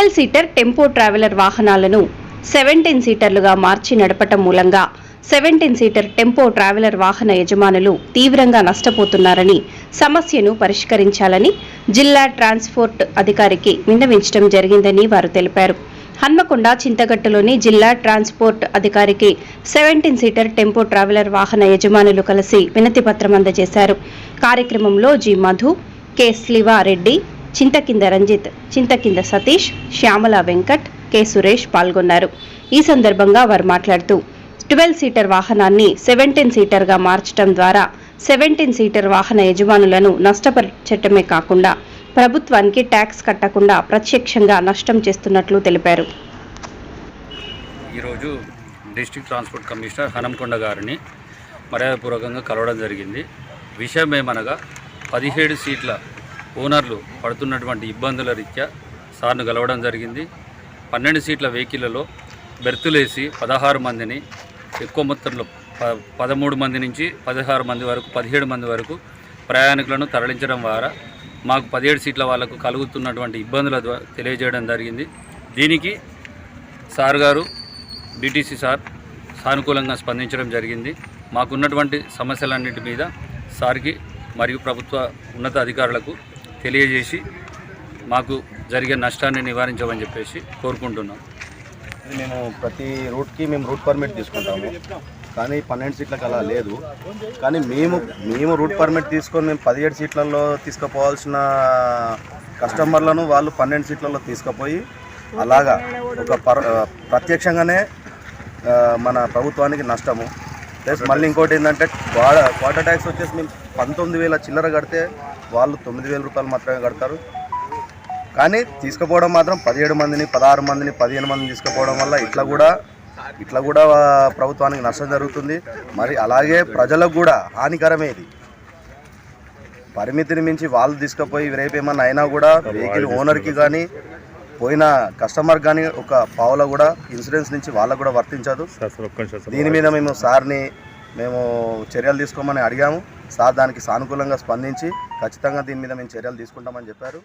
Twelve seater tempo traveller వాహనాలను seventeen సీటర్లుగా మార్చి నడపటం మూలంగా సెవెంటీన్ సీటర్ టెంపో ట్రావెలర్ వాహన యజమానులు తీవ్రంగా నష్టపోతున్నారని సమస్యను పరిష్కరించాలని జిల్లా ట్రాన్స్పోర్ట్ అధికారికి విన్నవించడం జరిగిందని వారు తెలిపారు. హన్మకొండ చింతగట్టులోని జిల్లా ట్రాన్స్పోర్ట్ అధికారికి సెవెంటీన్ సీటర్ టెంపో ట్రావెలర్ వాహన యజమానులు కలిసి వినతిపత్రం అందజేశారు. కార్యక్రమంలో G Madhu K Slivareddy Chinthakinda Ranjith Chinthakinda Satish Shyamala Venkat K Suresh పాల్గొన్నారు. ఈ సందర్భంగా వారు మాట్లాడుతూ ట్వెల్వ్ సీటర్ వాహనాన్ని సెవెంటీన్ సీటర్గా మార్చడం ద్వారా సెవెంటీన్ సీటర్ వాహన యజమానులను నష్టపరచటమే కాకుండా ప్రభుత్వానికి ట్యాక్స్ కట్టకుండా ప్రత్యక్షంగా నష్టం చేస్తున్నట్లు తెలిపారు. ఈరోజు డిస్టిక్ ట్రాన్స్పోర్ట్ కమిషనర్ హనంకొండ గారిని మర్యాదపూర్వకంగా కలవడం జరిగింది. విషయం ఏమనగా పదిహేడు సీట్ల ఓనర్లు పడుతున్నటువంటి ఇబ్బందుల రీత్యా సార్ను కలవడం జరిగింది. పన్నెండు సీట్ల వెహికల్లో బెర్తులేసి పదహారు మందిని ఎక్కువ మొత్తంలో ప పదమూడు మంది నుంచి పదహారు మంది వరకు పదిహేడు మంది వరకు ప్రయాణికులను తరలించడం ద్వారా మాకు పదిహేడు సీట్ల వాళ్ళకు కలుగుతున్నటువంటి ఇబ్బందుల తెలియజేయడం జరిగింది. దీనికి సార్ గారు డిటీసీ సార్ సానుకూలంగా స్పందించడం జరిగింది. మాకున్నటువంటి సమస్యలన్నింటి మీద సార్కి మరియు ప్రభుత్వ ఉన్నత అధికారులకు తెలియజేసి మాకు జరిగే నష్టాన్ని నివారించమని చెప్పేసి కోరుకుంటున్నాం. మేము ప్రతి రూట్కి మేము రూట్ పర్మిట్ తీసుకుంటాము. కానీ పన్నెండు సీట్లకు అలా లేదు. కానీ మేము మేము రూట్ పర్మిట్ తీసుకొని మేము పదిహేడు సీట్లలో తీసుకుపోవాల్సిన కస్టమర్లను వాళ్ళు పన్నెండు సీట్లలో తీసుకుపోయి అలాగా ఒక పర్ ప్రత్యక్షంగానే మన ప్రభుత్వానికి నష్టము. ప్లస్ మళ్ళీ ఇంకోటి ఏంటంటే క్వాడ క్వార్టర్ ట్యాక్స్ వచ్చేసి మేము పంతొమ్మిది వేల చిల్లర కడితే వాళ్ళు తొమ్మిది వేల రూపాయలు మాత్రమే కడతారు. కానీ తీసుకుపోవడం మాత్రం పదిహేడు మందిని పదహారు మందిని పదిహేను మందిని తీసుకుపోవడం వల్ల ఇట్లా కూడా ఇట్లా కూడా ప్రభుత్వానికి నష్టం జరుగుతుంది. మరి అలాగే ప్రజలకు కూడా హానికరమే ఇది. పరిమితిని మించి వాళ్ళు తీసుకుపోయి రేపు ఏమన్నా అయినా కూడా వెహికల్ ఓనర్కి కానీ పోయిన కస్టమర్ కానీ ఒక పావుల కూడా ఇన్సూరెన్స్ నుంచి వాళ్ళకు కూడా వర్తించదు. దీని మీద మేము సార్ని మేము చర్యలు తీసుకోమని అడిగాము. సార్ దానికి సానుకూలంగా స్పందించి ఖచ్చితంగా దీని మీద మేము చర్యలు తీసుకుంటామని చెప్పారు.